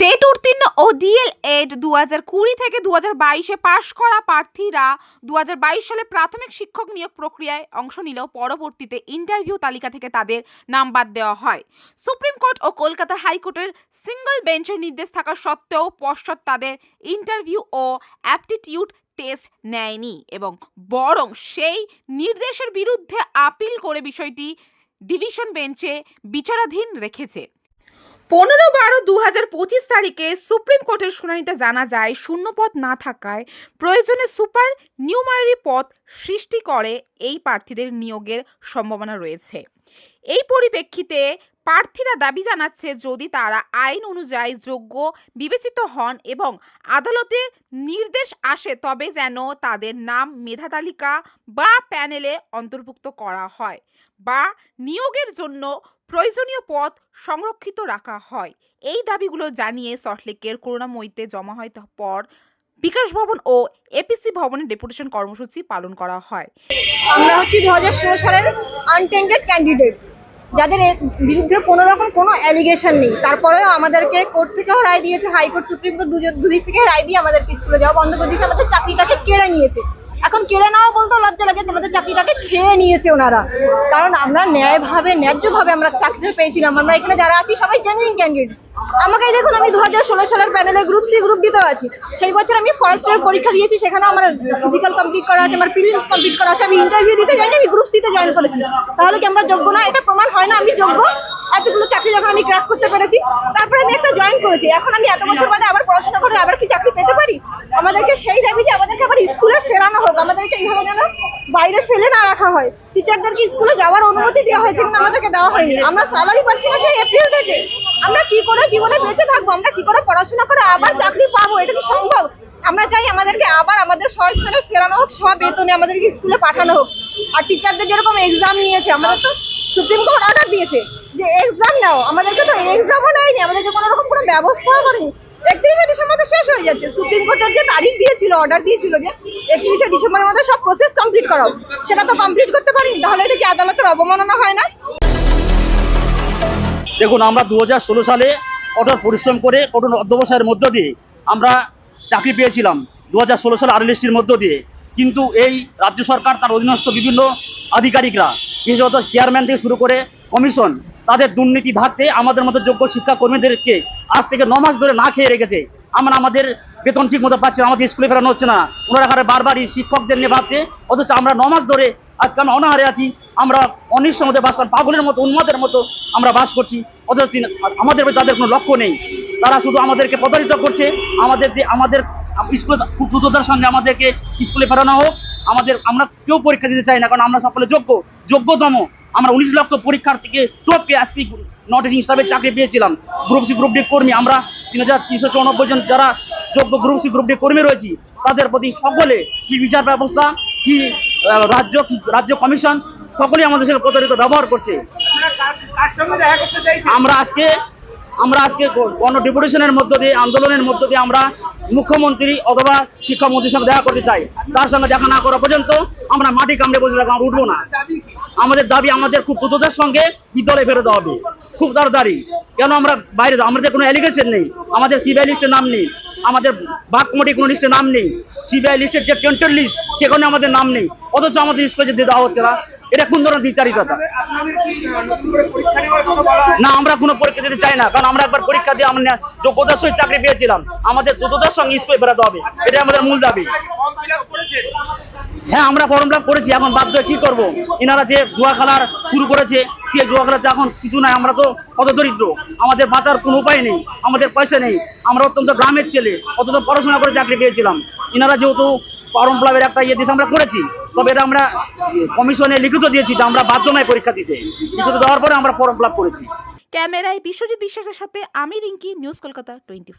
TET উত্তীর্ণ ও DL add দু হাজার কুড়ি থেকে দু হাজার বাইশে পাশ করা প্রার্থীরা দু হাজার বাইশ সালে প্রাথমিক শিক্ষক নিয়োগ প্রক্রিয়ায় অংশ নিলেও পরবর্তীতে ইন্টারভিউ তালিকা থেকে তাদের নাম বাদ দেওয়া হয়। সুপ্রিম কোর্ট ও কলকাতা হাইকোর্টের সিঙ্গল বেঞ্চের নির্দেশ থাকা সত্ত্বেও পশ্চাৎ তাদের ইন্টারভিউ ও অ্যাপটিটিউড টেস্ট নেয়নি এবং বরং সেই নির্দেশের বিরুদ্ধে আপিল করে বিষয়টি ডিভিশন বেঞ্চে বিচারাধীন রেখেছে। পনেরো বারো দু হাজার পঁচিশ তারিখে সুপ্রিম কোর্টের শুনানিতে জানা যায়, শূন্যপদ না থাকায় প্রয়োজনে সুপার নিউমারি পদ সৃষ্টি করে এই প্রার্থীদের নিয়োগের সম্ভাবনা রয়েছে। এই পরিপ্রেক্ষিতে প্রার্থীরা দাবি জানাচ্ছে, যদি তারা আইন অনুযায়ী যোগ্য, বিবেচিত হন এবং আদালতের নির্দেশ আসে, তবে যেন তাদের নাম, মেধা তালিকা বা প্যানেলে অন্তর্ভুক্ত করা হয় বা নিয়োগের জন্য প্রয়োজনীয় পথ সংরক্ষিত রাখা হয়। এই দাবিগুলো জানিয়ে সল্টলেকের করুণাময়ীতে জমা হয় পর বিকাশ ভবন ও এপিসি ভবনে ডেপুটেশন কর্মসূচি পালন করা হয়। আমরা হচ্ছি দু হাজার ষোলো সালের আনটেন্ডেড ক্যান্ডিডেট যাদের বিরুদ্ধে কোনো রকম কোনো অ্যালিগেশন নেই। তারপরেও আমাদেরকে কোর্ট থেকেও রায় দিয়েছে, হাইকোর্ট সুপ্রিম কোর্ট দুদিক থেকে রায় দিয়ে আমাদেরকে স্কুলে যাওয়া বন্ধ করে দিয়েছে, আমাদের চাকরিটাকে কেড়ে নিয়েছে। এখন কেড়ে নেওয়া বলতেও লজ্জা লাগে, যে আমাদের চাকরিটাকে খেয়ে নিয়েছে ওনারা। কারণ আমরা ন্যায়ভাবে, ন্যায্যভাবে আমরা চাকরিটা পেয়েছিলাম। আমরা এখানে যারা আছি, সবাই জেনুইন ক্যান্ডিডেট আমাকে দেখুন, আমি দু হাজার ষোলো সালের প্যানেলে গ্রুপ সি গ্রুপ ডিতেও আছি। সেই বছর আমি ফরেস্টের পরীক্ষা দিয়েছি সেখানে আমার ফিজিক্যাল কমপ্লিট করা আছে, আমার প্রিলিমস কমপ্লিট করা আছে। আমি ইন্টারভিউ দিতে যাইনি, আমি গ্রুপ সিতে জয়েন করেছি। তাহলে কি আমরা যোগ্য না? এটা প্রমাণ হয় না, আমি যোগ্য। এতগুলো চাকরি যখন আমি ক্র্যাক করতে পেরেছি, তারপরে আমি একটা জয়েন করেছি। এখন আমি এত বছর বাদে আবার পড়াশোনা করে আবার কি চাকরি পেতে পারি? আমাদেরকে সেই দাবি যে আমাদেরকে আবার আমাদেরকে এইভাবে যেন বাইরে ফেলে না রাখা হয়। টিচারদেরকে স্কুলে যাওয়ার অনুমতি দেওয়া হয়েছে কিন্তু আমাদেরকে দেওয়া হয়নি। আমরা স্যালারি পাচ্ছি না সেই এপ্রিল থেকে। আমরা কি করে জীবনে বেঁচে থাকব? আমরা কি করে পড়াশোনা করে আবার চাকরি পাবো? এটা কি সম্ভব? আমরা চাই আমাদেরকে আবার আমাদের স্বস্থলে ফেরানো হোক, সব বেতনে আমাদেরকে স্কুলে পাঠানো হোক। আর টিচারদের যেরকম এক্সাম নিয়েছে, আমাদের তো সুপ্রিম কোর্ট অর্ডার দিয়েছে যে এক্সাম নাও। আমাদেরকে তো এক্সামও নেয়নি। আমাদেরকে কোনো রকম কোনো ব্যবস্থাও করেনি। একত্রিশে ডিসেম্বর শেষ হয়ে যাচ্ছে। সুপ্রিম কোর্টের যে তারিখ দিয়েছিল অর্ডার দিয়েছিল যে একত্রিশে ডিসেম্বরের মধ্যে সব প্রসেস কমপ্লিট করাও সেটা তো কমপ্লিট করতে পারিনি, তাহলে এটা কি আদালতের অবমাননা হয় না? দেখুন, আমরা দু সালে কঠোর পরিশ্রম করে কঠোর অধ্যবসায়ের মধ্য দিয়ে আমরা চাকরি পেয়েছিলাম দু সালে আরএলএসটির মধ্য দিয়ে। কিন্তু এই রাজ্য সরকার, তার অধীনস্থ বিভিন্ন আধিকারিকরা, বিশেষত চেয়ারম্যান থেকে শুরু করে কমিশন তাদের দুর্নীতি ধারতে আমাদের মতো যোগ্য শিক্ষাকর্মীদেরকে আজ থেকে ন মাস ধরে না খেয়ে রেখেছে। আমরা আমাদের বেতন ঠিক মতো পাচ্ছি আমাদের স্কুলে ফেরানো হচ্ছে না। ওনারা এখানে বারবারই শিক্ষকদের নিয়ে ভাবছে, অথচ আমরা ন মাস ধরে আজকে আমরা অনাহারে আছি, আমরা অনিশ্চয় মধ্যে বাস করি পাগলের মতো, উন্মাদের মতো আমরা বাস করছি, অথচ আমাদের তাদের কোনো লক্ষ্য নেই। তারা শুধু আমাদেরকে প্রতারিত করছে, আমাদের আমাদের স্কুলে খুব দ্রুততার সঙ্গে আমাদেরকে স্কুলে ফেরানো হোক, আমাদের আমরা কেউ পরীক্ষা দিতে চাই না, কারণ আমরা সকলে যোগ্য, যোগ্যতম। আমরা উনিশ লক্ষ পরীক্ষার্থীকে টপকে আজকে নট স্টাফের চাকরি পেয়েছিলাম। গ্রুপ সি গ্রুপ ডি কর্মী, আমরা তিন হাজার তিনশো চৌরানব্বই জন যারা যোগ্য গ্রুপ সি গ্রুপ ডি কর্মী রয়েছি, তাদের প্রতি সকলে কি বিচার ব্যবস্থা, কি রাজ্য কি রাজ্য কমিশন, সকলেই আমাদের সাথে প্রতারিত ব্যবহার করছে। আমরা আজকে আমরা আজকে গণ ডেপুটেশনের মধ্য দিয়ে, আন্দোলনের মধ্য দিয়ে আমরা মুখ্যমন্ত্রী অথবা শিক্ষামন্ত্রীর সঙ্গে দেখা করতে চাই। তার সঙ্গে দেখা না করা পর্যন্ত আমরা মাটি কামড়ে বসে থাকব, আমরা উঠবো না। আমাদের দাবি আমাদের খুব দ্রুততার সঙ্গে বিদ্যালয়ে ফেরত হবে। খুব তাড়াতাড়ি। কেন আমরা বাইরে? আমাদের কোনো অ্যালিগেশন নেই। আমাদের সিবিআই লিস্টের নাম নেই। আমাদের বাক কমিটি কোনো লিস্টে নাম নেই। সিবিআই লিস্টের যে টেন্টার লিস্ট সেখানে আমাদের নাম নেই। অথচ আমাদের স্কুলে যেতে দেওয়া হচ্ছে না, এটা কোন ধরনের দ্বিচারিতা না, আমরা কোনো পরীক্ষা দিতে চাই না। কারণ আমরা একবার পরীক্ষা দিয়ে আমরা যোগ্যতার সহিত চাকরি পেয়েছিলাম। আমাদের দ্রুততার সঙ্গে স্কুলে বেরোতে হবে। এটা আমাদের মূল দাবি। হ্যাঁ আমরা ফর্ম ফিল করেছি, এখন বাধ্য কি করব? এনারা যে জুয়া খেলার শুরু করেছে সে জুয়া খেলাতে এখন কিছু নাই, আমরা তো কত দরিদ্র। আমাদের বাঁচার কোনো উপায় নেই, আমাদের পয়সা নেই। আমরা অত্যন্ত গ্রামের ছেলে, অত্যন্ত পড়াশোনা করে চাকরি পেয়েছিলাম। এনারা যেহেতু ফর্ম ফিলাপের একটা ইয়ে দিয়েছে, আমরা করেছি। তবে এটা আমরা কমিশনে লিখিত দিয়েছি যে আমরা বাধ্য নয় পরীক্ষা দিতে। লিখিত দেওয়ার পরে আমরা ফর্ম ফিল করেছি। ক্যামেরায় বিশ্বজিৎ বিশ্বাসের সাথে আমি রিঙ্কি, নিউজ কলকাতা টোয়েন্টি